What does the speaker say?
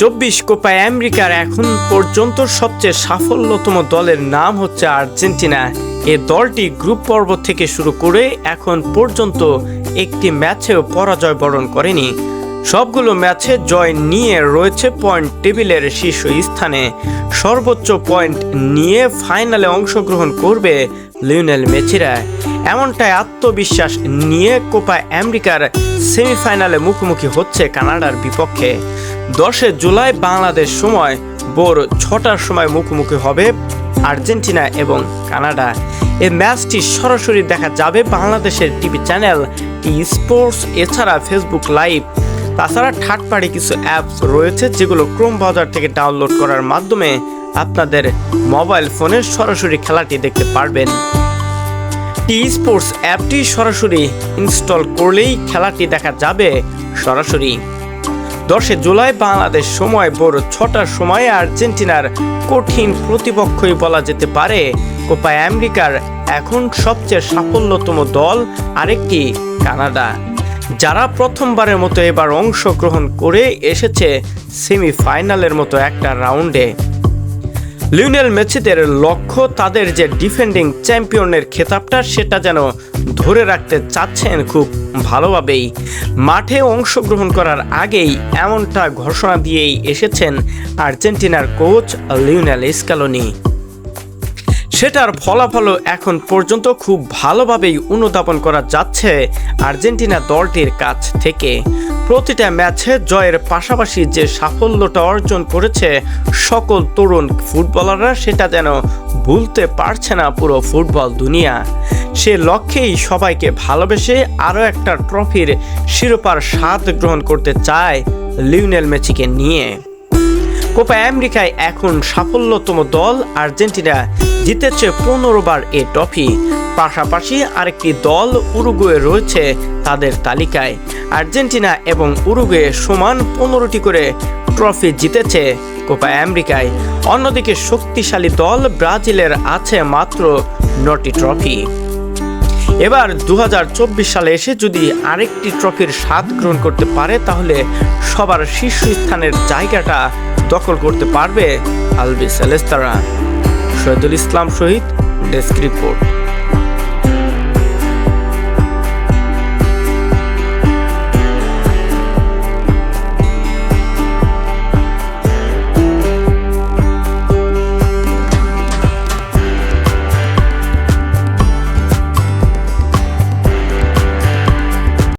চব্বিশ কোপা আমেরিকার এখন পর্যন্ত সবচেয়ে সাফল্যতম দলের নাম হচ্ছে আর্জেন্টিনা। এ দলটি গ্রুপ পর্ব থেকে শুরু করে এখন পর্যন্ত একটি ম্যাচেও পরাজয় বরণ করেনি। সবগুলো ম্যাচে জয় নিয়ে রয়েছে পয়েন্ট টেবিলের শীর্ষ স্থানে। সর্বোচ্চ পয়েন্ট নিয়ে ফাইনালে অংশগ্রহণ করবে লিওনেল মেসিরা। এমনটাই আত্মবিশ্বাস নিয়ে কোপা আমেরিকার সেমিফাইনালে মুখোমুখি হচ্ছে কানাডার বিপক্ষে। দশে জুলাই বাংলাদেশ সময়, ভোর ছটার সময় মুখোমুখি হবে আর্জেন্টিনা এবং কানাডা। এই ম্যাচটি সরাসরি দেখা যাবে বাংলাদেশের টিভি চ্যানেল টি স্পোর্টস, এছাড়া ফেসবুক লাইভ। তাছাড়া পার্টি কিছু অ্যাপস রয়েছে যেগুলো ক্রোম বাজার থেকে ডাউনলোড করার মাধ্যমে আপনাদের মোবাইল ফোনে সরাসরি খেলাটি দেখতে পারবেন। টি স্পোর্টস অ্যাপটি সরাসরি ইনস্টল করলেই খেলাটি দেখা যাবে সরাসরি। দশে জুলাই বাংলাদেশ সময় ভোর ছটার সময় আর্জেন্টিনার কঠিন প্রতিপক্ষই বলা যেতে পারে, কোপা আমেরিকার এখন সবচেয়ে সাফল্যতম দল আরেকটি কানাডা, যারা প্রথমবারের মতো এবার অংশগ্রহণ করে এসেছে সেমিফাইনালের মতো একটা রাউন্ডে। লিওনেল মেসিদের লক্ষ্য তাদের যে ডিফেন্ডিং চ্যাম্পিয়নের খেতাবটা, সেটা যেন ধরে রাখতে চাচ্ছেন খুব ভালোভাবেই। মাঠে অংশগ্রহণ করার আগেই এমনটা ঘোষণা দিয়েই এসেছেন আর্জেন্টিনার কোচ লিওনেল স্ক্যালোনি সেটার ফলাফলও এখন পর্যন্ত খুব ভালোভাবেই অনুধাবন করা যাচ্ছে আর্জেন্টিনা দলটির কাছ থেকে। প্রতিটা ম্যাচে জয়ের পাশাপাশি যে সাফল্যটা অর্জন করেছে সকল তরুণ ফুটবলাররা, সেটা যেন ভুলতে পারছে না পুরো ফুটবল দুনিয়া। সে লক্ষ্যেই সবাইকে ভালোবেসে আরও একটা ট্রফির শিরোপার স্বাদ গ্রহণ করতে চায় লিওনেল মেসিকে নিয়ে। কোপা আমেরিকায় এখন সাফল্যতম দল আর্জেন্টিনা। জিতেছে পনেরো বার এ ট্রফি। পাশাপাশি আরেকটি দল উরুগুয়ে রয়েছে তাদের তালিকায়। আর্জেন্টিনা এবং উরুগুয়ে সমান পনেরোটি করে ট্রফি জিতেছে কোপা আমেরিকায়। অন্যদিকে শক্তিশালী দল ব্রাজিলের আছে মাত্র নটি ট্রফি। এবার দু হাজার চব্বিশ সালে এসে যদি আরেকটি ট্রফির স্বাদ গ্রহণ করতে পারে, তাহলে সবার শীর্ষস্থানের জায়গাটা দখল করতে পারবে আলবি সেলেস্তারা। Shahidul Islam Shahid desk report.